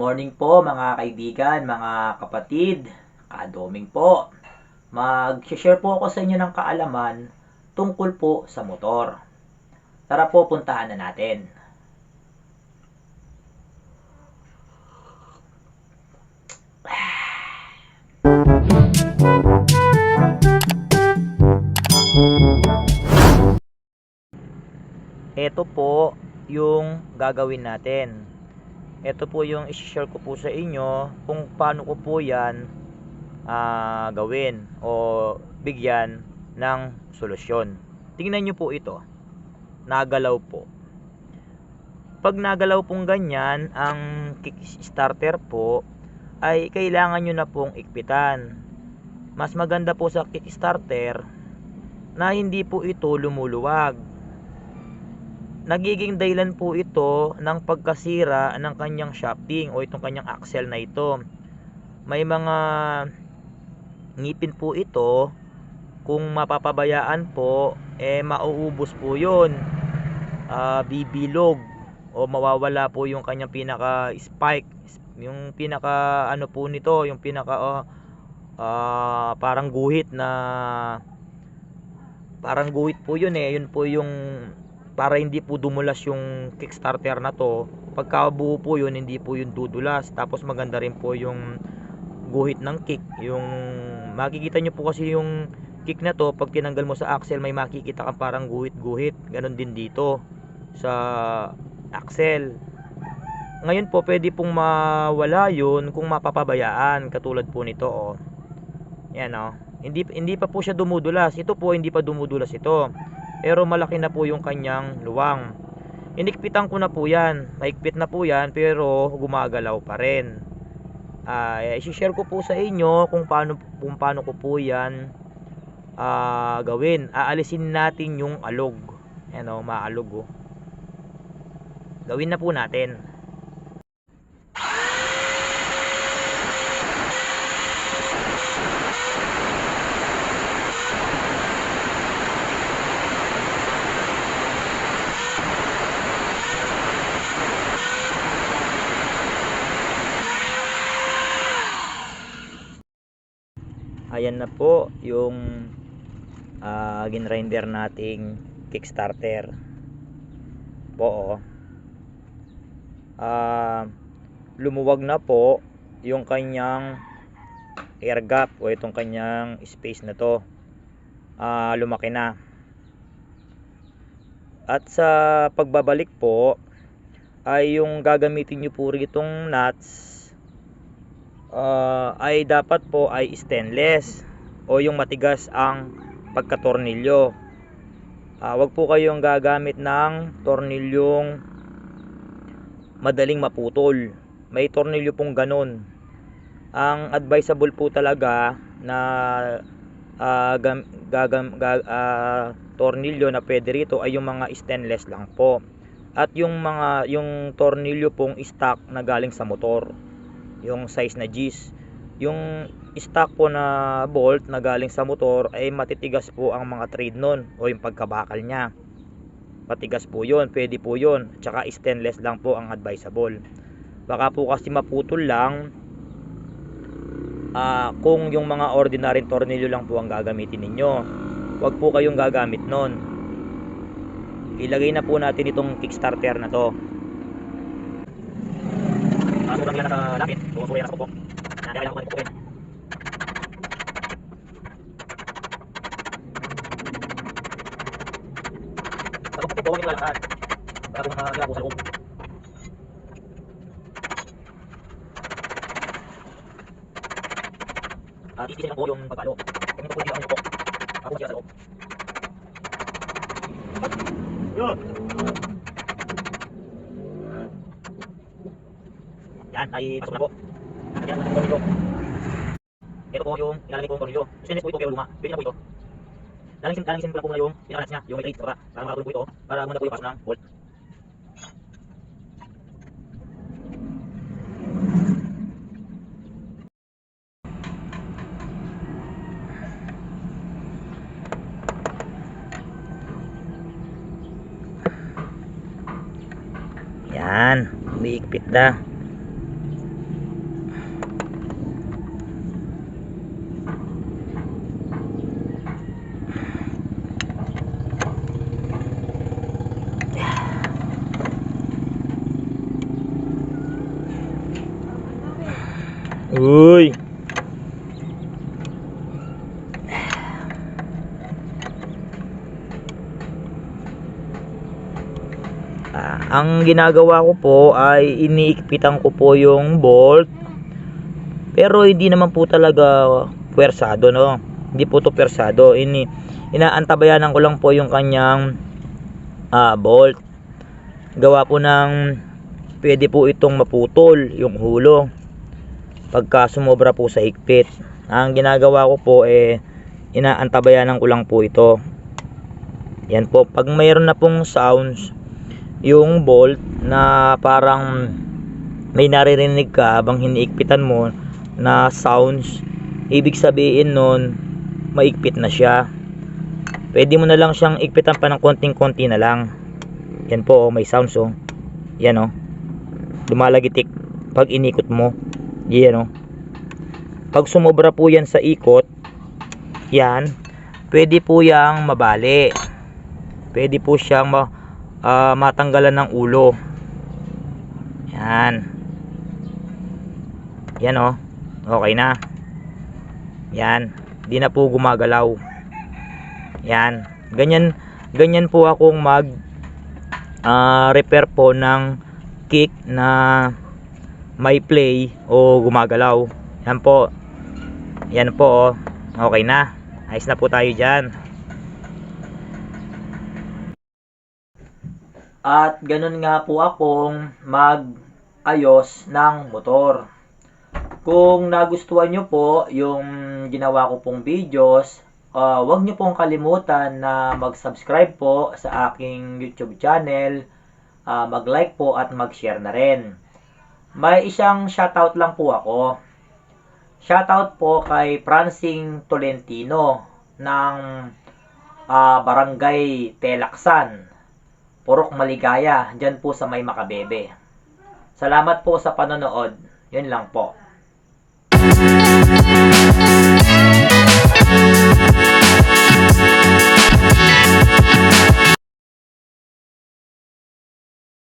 morning po mga kaibigan, mga kapatid, kadoming po. Mag-share po ako sa inyo ng kaalaman tungkol po sa motor. Tara po, puntahan na natin. Ito po yung gagawin natin. Ito po yung i-share ko po sa inyo kung paano ko po yan ah, gawin o bigyan ng solusyon. Tingnan nyo po ito. Nagalaw po. Pag nagalaw pong ganyan, ang kickstarter po ay kailangan nyo na pong ikpitan. Mas maganda po sa kickstarter na hindi po ito lumuluwag nagiging dahilan po ito ng pagkasira ng kanyang shafting o itong kanyang axle na ito. May mga ngipin po ito kung mapapabayaan po eh mauubos po 'yon. Ah, bibilog o mawawala po yung kanyang pinaka spike, yung pinaka ano po nito, yung pinaka oh, ah, parang guhit na parang guhit po 'yun eh. Yun po yung para hindi po dumulas yung kickstarter na to. Pagkabuo po yun hindi po yun dudulas. Tapos maganda rin po yung guhit ng kick. Yung makikita nyo po kasi yung kick na to pag tinanggal mo sa axle may makikita kang parang guhit guhit ganon din dito sa axle. Ngayon po pwede pong mawala yun kung mapapabayaan katulad po nito oh. yan oh. hindi, hindi pa po siya dumudulas. Ito po hindi pa dumudulas ito pero malaki na po yung kanyang luwang. Inikpitan ko na po yan. Maikpit na po yan pero gumagalaw pa rin. Uh, isi-share ko po sa inyo kung paano, kung paano ko po yan uh, gawin. Aalisin natin yung alog. Yan o maalog o gawin na po natin ayan na po yung uh, ginrinder nating kickstarter. Po oh. uh, lumuwag na po yung kanyang air gap o itong kanyang space na to. Uh, lumaki na. At sa pagbabalik po ay yung gagamitin nyo po itong nuts uh, ay dapat po ay stainless o yung matigas ang pagkatornilyo. Uh, wag po kayong gagamit ng tornilyong madaling maputol. May tornilyo pong ganun. Ang advisable po talaga na uh, gam, gagam, gag, uh, tornilyo na pwede rito ay yung mga stainless lang po. At yung mga yung tornilyo pong stock na galing sa motor yung size na G's. Yung stock po na bolt na galing sa motor ay matitigas po ang mga trade nun o yung pagkabakal niya. Matigas po yun, pwede po yun tsaka stainless lang po ang advisable. Baka po kasi maputol lang uh, kung yung mga ordinary tornilyo lang po ang gagamitin ninyo. Wag po kayong gagamit nun. Ilagay na po natin itong kickstarter na to uh, sobrang yan sa lapit. So so yan sa pupok na kailangan ko pupukin sa pupok po huwag nyo lalakad para kung nakagila po sa loob. At lang po yung pagpalo. Kung ito po ang pupok ako siya sa loob. Yun Yan, ay pasok na po. Yan, ang tornilyo. Ito po yung ilalagay kong tornilyo. Stainless po ito pero luma. Pwede na po ito. Lalangsin, lalangsin ko lang po muna yung pinakalas niya, yung may trade sa baba. Para makatulog po ito. Para muna po yung pasok ng bolt. Yan, umiikpit na. Uy! Ah, ang ginagawa ko po ay iniikpitan ko po yung bolt. Pero hindi naman po talaga pwersado, no? Hindi po to pwersado. Ini inaantabayanan ko lang po yung kanyang ah, bolt. Gawa po ng pwede po itong maputol yung hulo pagka sumobra po sa higpit. Ang ginagawa ko po eh inaantabayanan ko lang po ito. Yan po, pag mayroon na pong sounds yung bolt na parang may naririnig ka habang hiniikpitan mo na sounds ibig sabihin nun maikpit na siya. Pwede mo na lang siyang ikpitan pa ng konting konti na lang. Yan po oh, may sounds oh. Yan oh. Lumalagitik pag inikot mo yan oh pag sumobra po yan sa ikot yan pwede po yang mabali. Pwede po siyang ma ah, matanggalan ng ulo. Yan. Yan oh. Okay na. Yan. Di na po gumagalaw. Yan. Ganyan ganyan po akong mag ah, repair po ng kick na may play o gumagalaw. Yan po. Yan po oh. Okay na. Ayos na po tayo dyan. At ganun nga po akong mag-ayos ng motor. Kung nagustuhan nyo po yung ginawa ko pong videos, uh, huwag nyo pong kalimutan na mag-subscribe po sa aking YouTube channel, uh, mag-like po at mag-share na rin. May isang shoutout lang po ako. Shoutout po kay Francing Tolentino ng ah, Barangay Telaksan. Purok Maligaya, dyan po sa may Makabebe. Salamat po sa panonood. Yun lang po.